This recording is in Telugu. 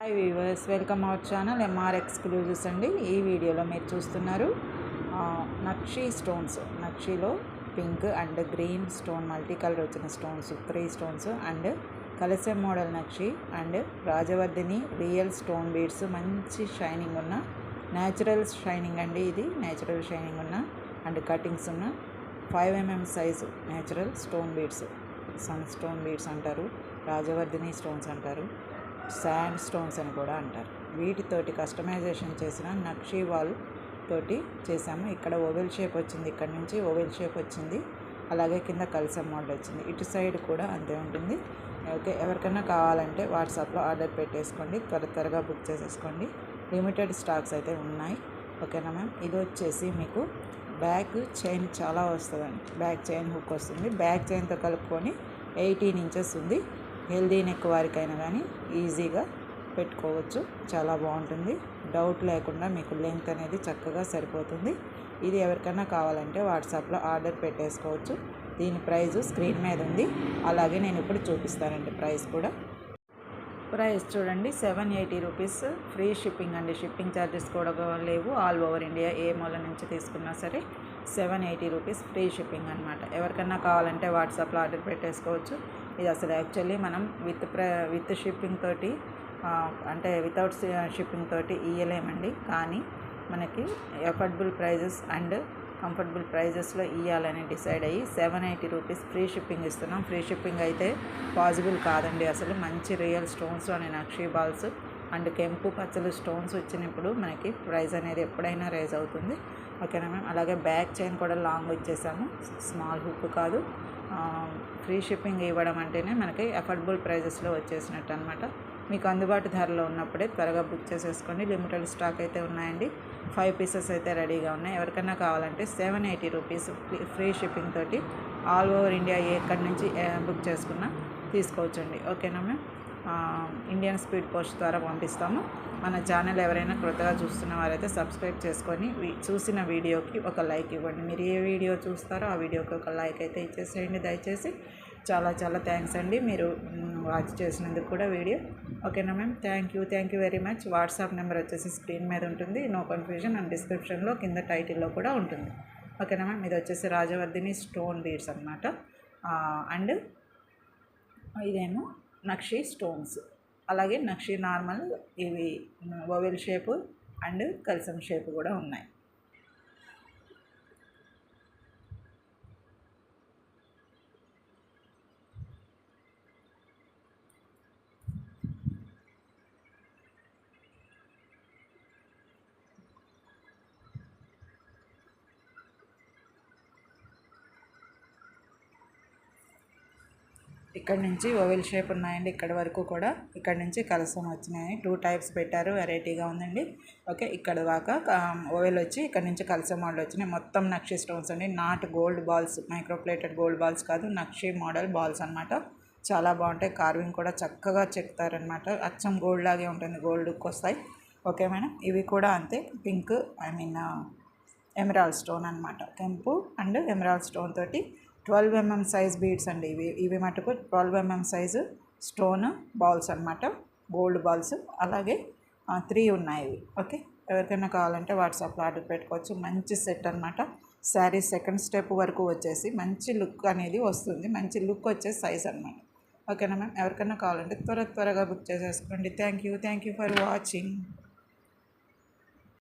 Hi viewers welcome our channel MR exclusives అండి. ఈ వీడియోలో మీరు చూస్తున్నారు నక్షి stones నక్షిలో pink and green stone multi colour వచ్చిన స్టోన్స్ త్రీ స్టోన్స్ అండ్ కలసెం model nakshi and రాజవర్ధిని real stone beads మంచి షైనింగ్ ఉన్న న్యాచురల్ షైనింగ్ అండి ఇది న్యాచురల్ షైనింగ్ ఉన్న అండ్ కటింగ్స్ ఉన్న five MM size natural stone beads sun stone beads అంటారు రాజవర్ధిని స్టోన్స్ అంటారు. శాండ్ స్టోన్స్ అని కూడా అంటారు. వీటితోటి కస్టమైజేషన్ చేసిన నక్షీ వాల్ తోటి చేసాము ఇక్కడ ఓవెల్ షేప్ వచ్చింది ఇక్కడ నుంచి ఓవెల్ షేప్ వచ్చింది అలాగే కింద కల్సం మోడల్ వచ్చింది. ఇటు సైడ్ కూడా అంతే ఉంటుంది. ఓకే ఎవరికైనా కావాలంటే వాట్సాప్లో ఆర్డర్ పెట్టేసుకోండి. త్వర త్వరగా బుక్ చేసేసుకోండి. లిమిటెడ్ స్టాక్స్ అయితే ఉన్నాయి. ఓకేనా మ్యామ్? ఇది వచ్చేసి మీకు బ్యాక్ చైన్ చాలా వస్తుందండి. బ్యాక్ చైన్ హుక్ వస్తుంది. బ్యాక్ చైన్తో కలుపుకొని ఎయిటీన్ ఇంచెస్ ఉంది. హెల్దీ నెక్ వారికైనా కానీ ఈజీగా పెట్టుకోవచ్చు. చాలా బాగుంటుంది. డౌట్ లేకుండా మీకు లెంగ్త్ అనేది చక్కగా సరిపోతుంది. ఇది ఎవరికైనా కావాలంటే వాట్సాప్లో ఆర్డర్ పెట్టేసుకోవచ్చు. దీని ప్రైస్ స్క్రీన్ మీద ఉంది. అలాగే నేను ఇప్పుడు చూపిస్తానండి ప్రైస్ కూడా. ప్రైస్ చూడండి. Seven eighty rupees. Free shipping అండి. షిప్పింగ్ ఛార్జెస్ కూడా లేవు. ఆల్ ఓవర్ ఇండియా ఏ మూల నుంచి తీసుకున్నా సరే seven eighty rupees free shipping అనమాట ఎవరికన్నా కావాలంటే వాట్సాప్లో ఆర్డర్ పెట్టేసుకోవచ్చు. ఇది అసలు యాక్చువల్లీ మనం విత్ ప్ర విత్ షిప్పింగ్ తోటి అంటే వితౌట్ షిప్పింగ్ తోటి ఇయ్యలేమండి. కానీ మనకి ఎఫర్డబుల్ ప్రైజెస్ అండ్ కంఫర్టబుల్ ప్రైజెస్లో ఇవ్వాలని డిసైడ్ అయ్యి seven eighty rupees free shipping ఇస్తున్నాం. ఫ్రీ షిప్పింగ్ అయితే పాసిబుల్ కాదండి అసలు. మంచి రియల్ స్టోన్స్ అనే నక్షీ బాల్స్ అండ్ కెంపు పచ్చలు స్టోన్స్ వచ్చినప్పుడు మనకి ప్రైస్ అనేది ఎప్పుడైనా రైజ్ అవుతుంది. ఓకేనా మ్యామ్? అలాగే బ్యాక్ చైన్ కూడా లాంగ్ వచ్చేసాము. స్మాల్ హుక్ కాదు. ఫ్రీ షిప్పింగ్ ఇవ్వడం అంటేనే మనకి అఫోర్డబుల్ ప్రైజెస్లో వచ్చేసినట్టు అనమాట మీకు అందుబాటు ధరలో ఉన్నప్పుడే త్వరగా బుక్ చేసేసుకోండి. లిమిటెడ్ స్టాక్ అయితే ఉన్నాయండి. ఫైవ్ పీసెస్ అయితే రెడీగా ఉన్నాయి. ఎవరికైనా కావాలంటే seven eighty rupees free shipping తోటి ఆల్ ఓవర్ ఇండియా ఎక్కడి నుంచి ఏ, బుక్ చేసుకున్నా తీసుకోవచ్చండి. ఓకేనా మ్యామ్? ఇండియన్ స్పీడ్ పోస్ట్ ద్వారా పంపిస్తాము. మన ఛానల్ ఎవరైనా క్రొత్తగా చూస్తున్న వారైతే సబ్స్క్రైబ్ చేసుకొని వీ- చూసిన వీడియోకి ఒక లైక్ ఇవ్వండి. మీరు ఏ వీడియో చూస్తారో ఆ వీడియోకి ఒక లైక్ అయితే ఇచ్చేసేయండి. దయచేసి చాలా చాలా థ్యాంక్స్ అండి. మీరు వాచ్ చేసినందుకు కూడా వీడియో. ఓకేనా ma'am? Thank you. Thank you very much. WhatsApp number వచ్చేసి స్క్రీన్ మీద ఉంటుంది. No confusion. అండ్ డిస్క్రిప్షన్లో కింద టైటిల్లో కూడా ఉంటుంది. ఓకేనా మ్యామ్? ఇది వచ్చేసి రాజవర్ధిని స్టోన్ బీడ్స్ అనమాట అండ్ ఇదేమో నక్షి స్టోన్స్. అలాగే నక్షి నార్మల్ ఇవి ఓవెల్ షేపు అండ్ కల్సం షేప్ కూడా ఉన్నాయి. ఇక్కడ నుంచి ఓవెల్ షేప్ ఉన్నాయండి. ఇక్కడ వరకు కూడా ఇక్కడ నుంచి కలసం వచ్చినాయి. టూ టైప్స్ పెట్టారు. వెరైటీగా ఉందండి. ఓకే ఇక్కడ దాకా ఓవెల్ వచ్చి ఇక్కడ నుంచి కలసం మోడల్ వచ్చినాయి. మొత్తం నక్షి స్టోన్స్ అండి. Not gold balls microplated gold balls కాదు నక్షి మోడల్ బాల్స్ అన్నమాట. చాలా బాగుంటాయి. కార్వింగ్ కూడా చక్కగా చెక్తారనమాట అచ్చం గోల్డ్ లాగే ఉంటుంది. గోల్డ్ వస్తాయి ఓకే మేడం? ఇవి కూడా అంతే. Pink I mean emerald stone అనమాట కెంపు అండ్ ఎమరాల్ స్టోన్ తోటి ట్వెల్వ్ ఎంఎం సైజ్ బీడ్స్ అండి ఇవి. ఇవి మటుకు twelve MM size stone balls అనమాట గోల్డ్ బాల్స్. అలాగే త్రీ ఉన్నాయి ఇవి. ఓకే? ఎవరికైనా కావాలంటే వాట్సాప్లో ఆర్డర్ పెట్టుకోవచ్చు. మంచి సెట్ అనమాట శారీ సెకండ్ స్టెప్ వరకు వచ్చేసి మంచి లుక్ అనేది వస్తుంది. మంచి లుక్ వచ్చే సైజ్ అనమాట ఓకేనా మ్యామ్? ఎవరికైనా కావాలంటే త్వర త్వరగా బుక్ చేసేసుకోండి. Thank you. Thank you for watching.